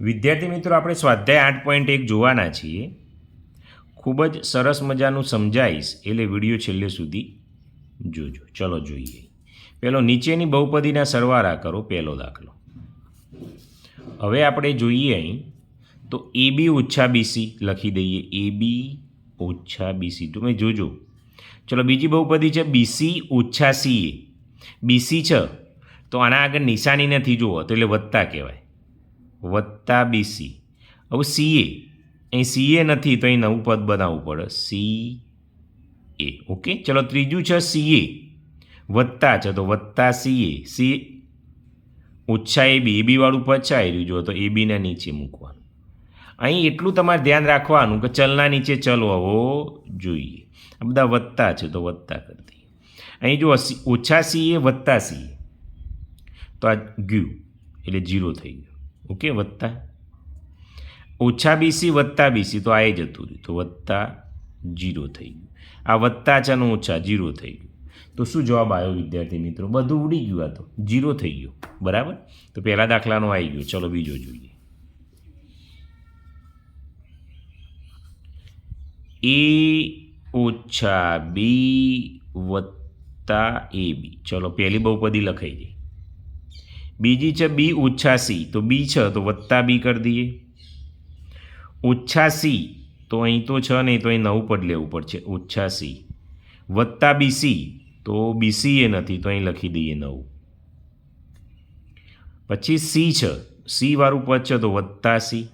વિદ્યાર્થી મિત્રો, આપણે સ્વાધ્યાય આઠ પોઈન્ટ એક જોવાના છીએ. ખૂબ જ સરસ મજાનું સમજાવીશ એટલે વીડિયો છેલ્લે સુધી જોજો. ચલો જોઈએ. પેલો, નીચેની બહુપદીના સરવાળા કરો પહેલો દાખલો. હવે આપણે જોઈએ અહીં, તો એ બી ઓછા બીસી લખી દઈએ. એ બી ઓછા બીસી તમે જોજો. ચલો, બીજી બહુપદી છે બીસી ઓછા સી એ. બીસી છે. તો આના આગળ નિશાની નથી જુઓ તો એટલે વધતા કહેવાય. વત્તા બીસી. હવે સીએ. અહીં સીએ નથી, તો અહીં નવું પદ બનાવવું પડે. C A okay? ચલો ત્રીજું છે સીએ. વત્તા છે, તો વત્તા સીએ. સી ઓછા એ બી. એ બી વાળું પદ રહ્યું. જો તો એ બીના નીચે મૂકવાનું. અહીં એટલું તમારે ધ્યાન રાખવાનું કે ચલના નીચે ચલ હોવો જોઈએ. આ બધા વત્તા છે, તો વત્તા કરી દઈએ. અહીં જો સી- ઓછા સીએ, વત્તા સીએ. તો આ ગયું. એટલે જીરો થઈ ગયું. ઓકે, વત્તા. ઓછા બીસી વત્તા બીસી તો આ જતું રહ્યું. તો વત્તા જીરો થઈ ગયું. આ વત્તા અને ઓછા જીરો થઈ ગયું. તો શું જવાબ આવ્યો વિદ્યાર્થી મિત્રો? બધું ઉડી ગયું આ તો. જીરો થઈ ગયો. બરાબર? તો પહેલા દાખલાનો આવી ગયો. ચલો બીજો જોઈએ. એ ઓછા બી વત્તા એ બી ચલો, પહેલી બહુપદી લખાઈ દઈ બીજી છે બી ઓછા સી તો બી છે, તો વત્તા બી કરી દઈએ. ઓછા સી તો અહીં તો છે નહીં, તો અહીં નવું પદ લેવું પડશે. ઓછા સી વત્તા બીસી, તો બીસી એ નથી, તો અહીં લખી દઈએ નવું. પછી સી છે, સી વાળું પદ છે, તો વત્તા સી.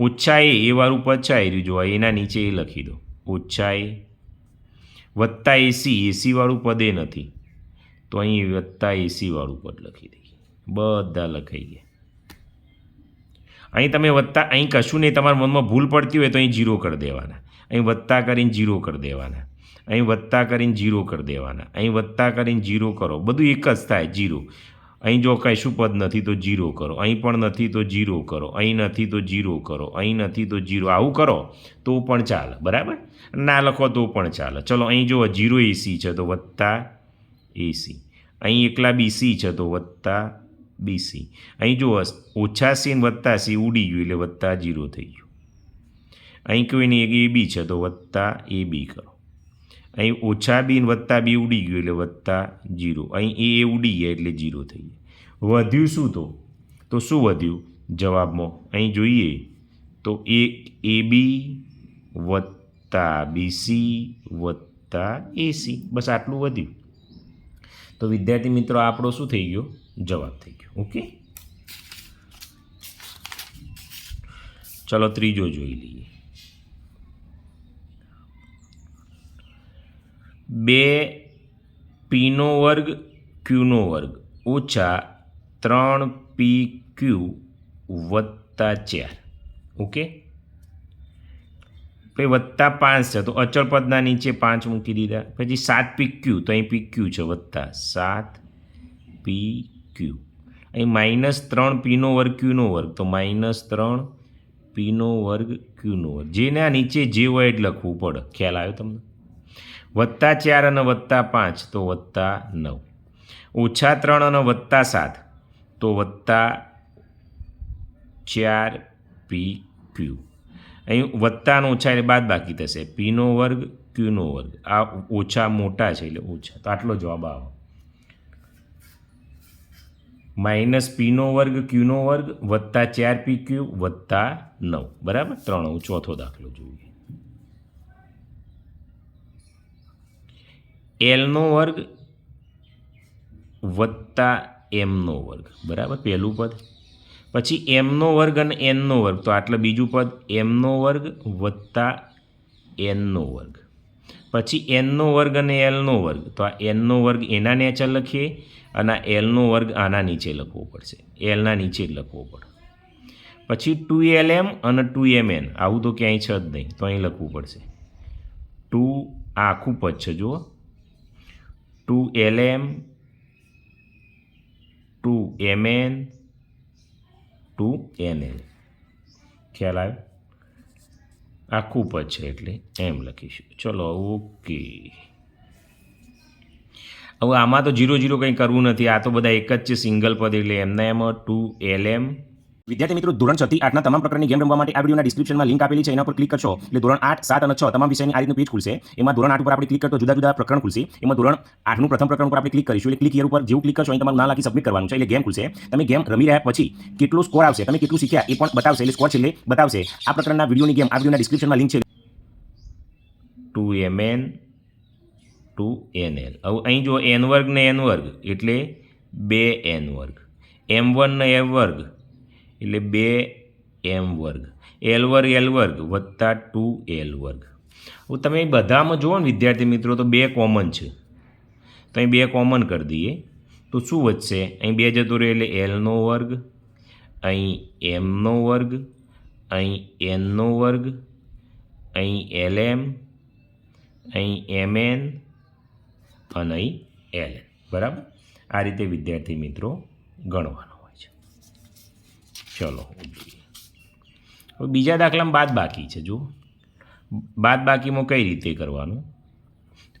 ઓછા એ એ વાળું પદ છે આવી રહ્યું જોવા એના નીચે એ લખી દો. ઓછા એ વત્તા એસી એસી વાળું પદ એ નથી. તો અહીં વત્તા એસી વાળું પદ લખી દઈએ. બધા લખાઈ ગયા અહીં તમે વત્તા અહીં કશું નહીં, તમારા મનમાં ભૂલ પડતી હોય તો અહીં જીરો કરી દેવાના. અહીં વત્તા કરીને જીરો કરી દેવાના. અહીં વત્તા કરીને જીરો કરી દેવાના. અહીં વત્તા કરીને જીરો કરો. બધું એક જ થાય, જીરો. અહીં જો કશું પદ નથી તો જીરો કરો. અહીં પણ નથી તો જીરો કરો. અહીં નથી તો જીરો કરો. અહીં નથી તો જીરો. આવું કરો, તો પણ ચાલે. બરાબર? ના લખો તો પણ ચાલે. ચલો, અહીં જો જીરો એસી છે તો વત્તા એસી. અહીં એકલા બીસી છે તો વત્તા બીસી. અહીં જુઓ, ઓછા સી વત્તા સી ઉડી ગયું એટલે વત્તા જીરો થઈ ગયું. અહીં કોઈને એક એ બી છે, તો વત્તા એ બી કરો. અહીં ઓછા બી વત્તા બી ઉડી ગયું એટલે વત્તા જીરો. અહીં એ એ ઉડી ગયા એટલે જીરો થઈ ગયા. વધ્યું શું તો? તો શું વધ્યું? જવાબમાં અહીં જોઈએ તો એક એ બી વત્તા બીસી વત્તા એસી. બસ આટલું વધ્યું. તો વિદ્યાર્થી મિત્રો, આપણો શું થઈ ગયો? જવાબ થઈ ગયો. ઓકે? ચલો ત્રીજો જોઈ લઈએ. બે પીનો વર્ગ, ક્યુનો વર્ગ ઓછા ત્રણ પી ક્યુ વત્તા ચાર. ઓકે? પછી વત્તા પાંચ છે, તો અચળ પદના નીચે પાંચ મૂકી દીધા. પછી સાત પી ક્યુ, તો અહીં પી ક્યુ છે વત્તા સાત પી ક્યુ અહીં માઇનસ ત્રણ પીનો વર્ગ ક્યુનો વર્ગ. તો માઇનસ ત્રણ પીનો વર્ગ ક્યુનો વર્ગ. જેના નીચે જે હોય એટલે લખવું પડે. ખ્યાલ આવ્યો તમને? વત્તા ચાર અને વત્તા પાંચ, તો વત્તા નવ. ઓછા ત્રણ અને વત્તા સાત, તો વત્તા ચાર પી ક્યુ અહીં વત્તાનો ઓછા એટલે બાદ બાકી થશે. પીનો વર્ગ ક્યુનો વર્ગ. આ ઓછા મોટા છે એટલે ઓછા. તો આટલો જવાબ આવે. માઇનસ પીનો વર્ગ, ક્યુનો વર્ગ, વત્તા ચાર પી ક્યુ વત્તા નવ. બરાબર? ત્રણ ચોથો દાખલો જોઈએ. એલનો વર્ગ વત્તા એમનો વર્ગ. બરાબર? પહેલું પદ. પછી એમનો વર્ગ અને એનનો વર્ગ. તો આટલે બીજું પદ. એમનો વર્ગ વત્તા એનનો વર્ગ. પછી એનનો વર્ગ અને એલનો વર્ગ. તો આ એનનો વર્ગ એના નેચર લખીએ. અને એલનો વર્ગ આના નીચે લખવો પડશે. એલના નીચે જ લખવો પડે. પછી ટુ એલ એમ અને ટુ એમ એન આવું તો ક્યાંય છે જ નહીં. તો અહીં લખવું પડશે. ટુ આ આખું પદ છે, જુઓ. Two L M two M N two N L ખ્યાલ આવ્યો? આખું પદ છે એટલે એમ લખીશું. ચલો ઓકે હવે આમાં તો જીરો જીરો કંઈ કરવું નથી. આ તો બધા એક જ છે સિંગલ પદ એટલે એમને એમ ટુ એલ એમ વિદ્યાર્થી મિત્રો ધોરણ છથી આઠના તમામ પ્રકારની ગેમ રમવા માટે આ વિડીયોના ડિસ્ક્રિપ્શનમાં લિંક આપેલી છે. એના પર ક્લિક કરશો એટલે ધોરણ આઠ સાત અને છ તમામ વિષયની આ રીતનું પેજ ખુલશે. એમાં ધોરણ આઠ ઉપર આપણે ક્લિક કરતો જુદા જુદા પ્રકરણ ખુલશે. એમાં ધોરણ આઠનું પ્રથમ પ્રકરણ ઉપર આપણે ક્લિક કરીશું એટલે ક્લિક યર ઉપર જેવું ક્લિક કરશો અહીં તમારું ના લાગી સબમિટ કરવાનું છે એટલે ગેમ ખુલશે. તમે ગેમ રમી રહ્યા પછી કેટલો સ્કોર આવશે? તમે કેટલું શીખ્યા એ પણ બતાવશે એટલે સ્કોર છેલ્લે બતાવશે. આ પ્રકારના વિડીયોની ગેમ આ વિડીયોના ડિસ્ક્રિપ્શનમાં લિંક છે. Two M N two N L હવે અહીં જો એન વર્ગ ને એન વર્ગ, એટલે બે એન વર્ગ. એમ વન ને એમ વર્ગ, એટલે બે એમ વર્ગ. એલ વર્ગ એલ વર્ગ વત્તા ટુ એલ વર્ગ. હવે તમે બધામાં જુઓ ને વિદ્યાર્થી મિત્રો, તો બે કોમન છે. તો અહીં બે કોમન કરી દઈએ. તો શું વધશે? અહીં બે જતું રહે એટલે એલનો વર્ગ, અહીં એમનો વર્ગ, અહીં એનનો વર્ગ, અહીં એલ એમ અહીં એમ એન અને અહીં એલ. બરાબર? આ રીતે વિદ્યાર્થી મિત્રો ગણવાનો હોય છે. ચલો હવે બીજા દાખલામાં બાદ બાકી છે, જુઓ. બાદ બાકીમાં કઈ રીતે કરવાનું?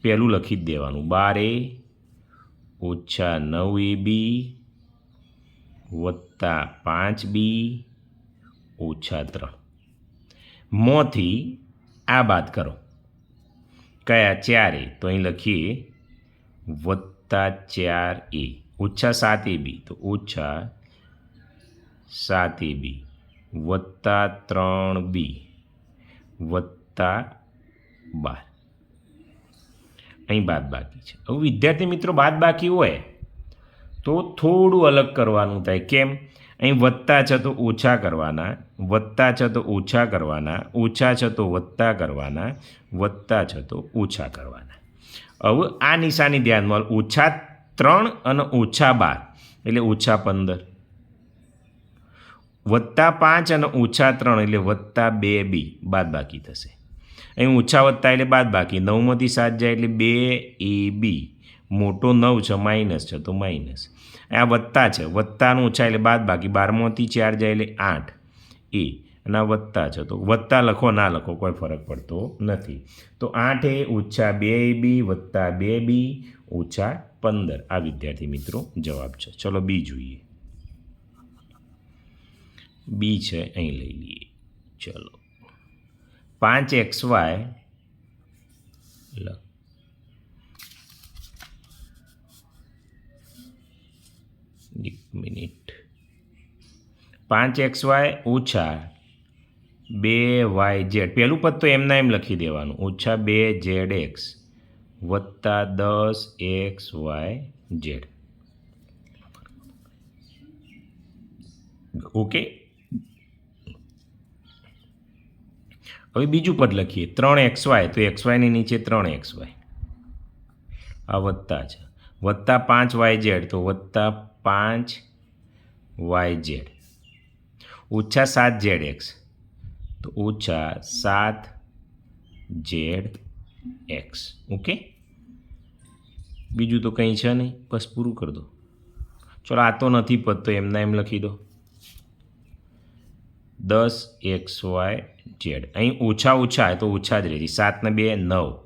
પહેલું લખી જ દેવાનું. બાર ઓછા નવ એ બી વત્તા પાંચ બી ઓછા ત્રણ. મોથી આ બાદ કરો. કયા? ચારે. તો અહીં લખીએ વત્તા ચાર એ. ઓછા સાત એ બી. તો ઓછા સાત એ બી. વત્તા ત્રણ બી. વત્તા બાર. અહીં બાદ બાકી છે. હવે વિદ્યાર્થી મિત્રો, બાદ બાકી હોય તો થોડું અલગ કરવાનું થાય. કેમ? અહીં વત્તા છે તો ઓછા કરવાના. વત્તા છે તો ઓછા કરવાના. ઓછા છે તો વત્તા કરવાના. વત્તા છે તો ઓછા કરવાના. હવે આ નિશાની ધ્યાનમાં ઓછા ત્રણ અને ઓછા બાર. એટલે ઓછા પંદર. વત્તા પાંચ અને ઓછા ત્રણ એટલે વત્તા બે બી. બાદ બાકી થશે. અહીં ઓછા વત્તા એટલે બાદ બાકી નવમાંથી સાત જાય એટલે બે એ બી. મોટો નવ છે, માઇનસ છે, તો માઇનસ. આ વત્તા છે. વત્તાનું ઓછા એટલે બાદ બાકી બારમાંથી ચાર જાય એટલે આઠ. એ. અને આ વત્તા છે. તો વત્તા લખો, ના લખો, કોઈ ફરક પડતો નથી. તો આઠ એ ઓછા બે બી, વત્તા બે બી ઓછા પંદર. આ વિદ્યાર્થી મિત્રો જવાબ છે. ચલો બી જોઈએ. બી છે, અહીં લઈ લઈએ. ચલો. પાંચ એક્સ વાય એક મિનિટ. પાંચ એક્સ વાય ઓછા બે વાય ઝેડ. પહેલું પદ તો એમના એમ લખી દેવાનું. ઓછા બે ઝેડ એક્સ વત્તા દસ એક્સ વાય ઝેડ. ઓકે? હવે બીજું પદ લખીએ. ત્રણ એક્સ વાય. તો એક્સ વાયની નીચે ત્રણ એક્સ વાય. આ વત્તા છે. વત્તા પાંચ વાય ઝેડ. તો વત્તા પાંચ વાય ઝેડ. ઓછા સાત ઝેડ એક્સ. તો ઓછા સાત ઝેડ એક્સ. ઓકે? બીજું તો કંઈ છે નહીં. બસ પૂરું કરી દો. ચલો, આ તો નથી પતતો એમના એમ લખી દો. દસ એક્સ વાય ઝેડ અહીં ઓછા ઓછા તો ઓછા જ રહે સાતને બે, નવ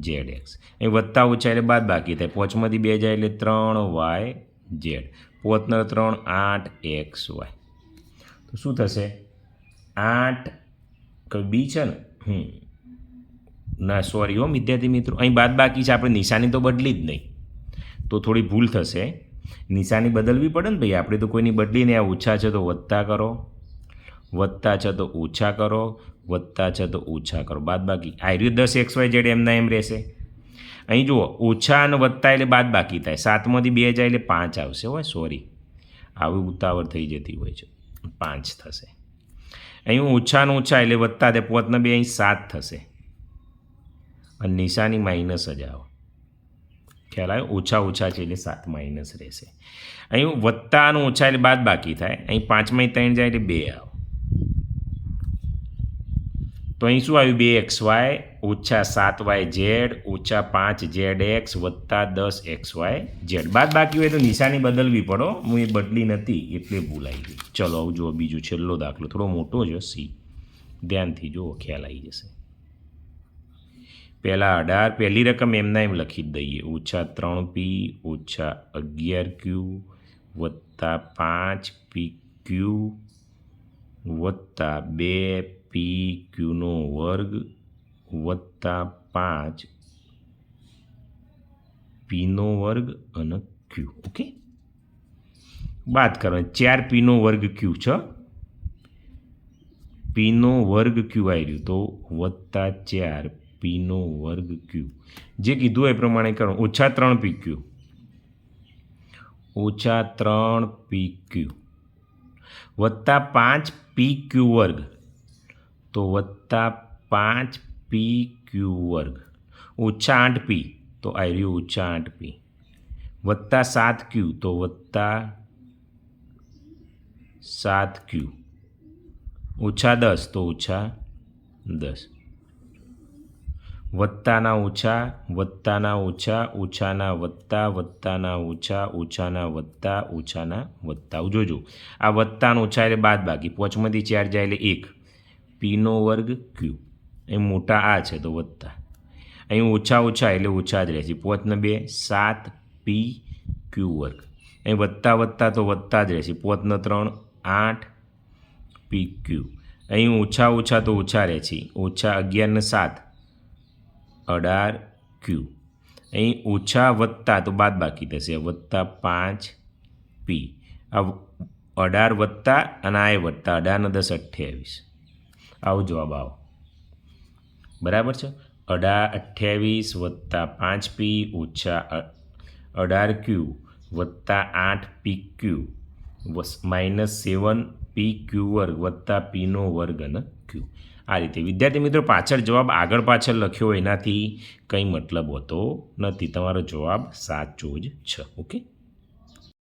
ઝેડ એક્સ. અહીં વત્તા ઓછા એટલે બાદ બાકી થાય. પોચમાંથી બે જાય એટલે ત્રણ વાય ઝેડ પોતના ત્રણ આઠ એક્સ વાય. તો શું થશે? આઠ કોઈ બી છે ને? હમ. ના સોરી હો, વિદ્યાર્થી મિત્રો, અહીં બાદ બાકી છે, આપણે નિશાની તો બદલી જ નહીં. તો થોડી ભૂલ થશે. નિશાની બદલવી પડે ને ભાઈ, આપણે તો કોઈની બદલીને આ ઓછા છે તો વત્તા કરો. વત્તા છે તો ઓછા કરો વત્તા છે તો ઓછા કરો. બાદ બાકી. આર્યુ દસ એક્સ વાય જેડ એમના એમ રહેશે. અહીં જુઓ, ઓછા અને વધતા એટલે બાદ બાકી થાય. સાતમાંથી બે જાય એટલે પાંચ આવશે, હોય સોરી આવી ઉતાવળ થઈ જતી હોય છે. પાંચ થશે. અહીં ઓછાને ઓછા એટલે વત્તા તે પોતને બે અહીં સાત થશે. અને નિશાની માઇનસ જ આવો. ખ્યાલ આવ્યો? ઓછા ઓછા છે એટલે સાત માઇનસ રહેશે. અહીં વત્તાનું ઓછા એટલે બાદ બાકી થાય. અહીં પાંચમાં ત્રણ જાય એટલે બે આવો. તો અહીં શું આવ્યું? બે એક્સ વાય ઓછા સાત વાય ઝેડ ઓછા પાંચ ઝેડ એક્સ વત્તા દસ એક્સ વાય ઝેડ. બાદ બાકી હોય તો નિશાની બદલવી પડો હું. એ બદલી નથી, એટલે ભૂલાઈ ગઈ. ચલો, આવું જુઓ, બીજું છેલ્લો દાખલો. થોડો મોટો છે સી. ધ્યાનથી જુઓ, ખ્યાલ આવી જશે. પહેલાં અઢાર, પહેલી રકમ એમના એમ લખી દઈએ. ઓછા ત્રણ પી, ઓછા અગિયાર ક્યુ, વત્તા પાંચ પી ક્યુ, વત્તા બે પી ક્યુનો વર્ગ વત્તા પાંચ. પીનો વર્ગ અને ક્યુ ઓકે? બાદ કરવાની, ચાર પીનો વર્ગ ક્યુ છે. પીનો વર્ગ ક્યુ આવી રહ્યું, તો વત્તા ચાર પીનો વર્ગ ક્યુ જે કીધું એ પ્રમાણે કરો, ઓછા ત્રણ પી ક્યુ ઓછા ત્રણ પી ક્યુ વત્તા પાંચ પી ક્યુ વર્ગ. તો વત્તા પાંચ પી ક્યુ વર્ગ. ઓછા આઠ પી, તો આવી રહ્યું ઓછા આઠ પી. વત્તા સાત ક્યુ, તો વત્તા સાત ક્યુ. ઓછા દસ, તો ઓછા દસ. વત્તાના ઓછા વત્તાના ઓછા ઓછાના વત્તા, વત્તાના ઓછા ઓછાના વત્તા ઓછાના વત્તા. જોજો. આ વત્તાનો ઓછા એટલે બાદ બાકી પોચમાંથી ચાર જાય એટલે એક. પીનો વર્ગ ક્યુ. અહીં મોટા આ છે તો વધતા. અહીં ઓછા ઓછા એટલે ઓછા જ રહેશે. પોતને બે, સાત, પી, ક્યુ વર્ગ. અહીં વધતા વધતા તો વધતા જ રહેશે. પોતને ત્રણ, આઠ, પી, ક્યુ. અહીં ઓછા ઓછા તો ઓછા રહે છે ઓછા અગિયારને સાત, અઢાર, ક્યુ. અહીં ઓછા વધતા તો બાદ બાકી થશે. વત્તા પાંચ, પી. આ અઢાર વત્તા અને આ વધતા. વત્તા અઢાર દસ, અઠ્યાવીસ. આવો જવાબ આવો. બરાબર છે? અઢાર અઠ્યાવીસ વત્તા પાંચ પી ઓછા અઢાર ક્યુ વત્તા આઠ P Q minus seven P Q વર્ગ વત્તા પીનો વર્ગ અને ક્યુ. આ રીતે વિદ્યાર્થી મિત્રો પાછળ જવાબ આગળ પાછળ લખ્યો એનાથી કંઈ મતલબ હોતો નથી. તમારો જવાબ સાચો જ છે. ઓકે?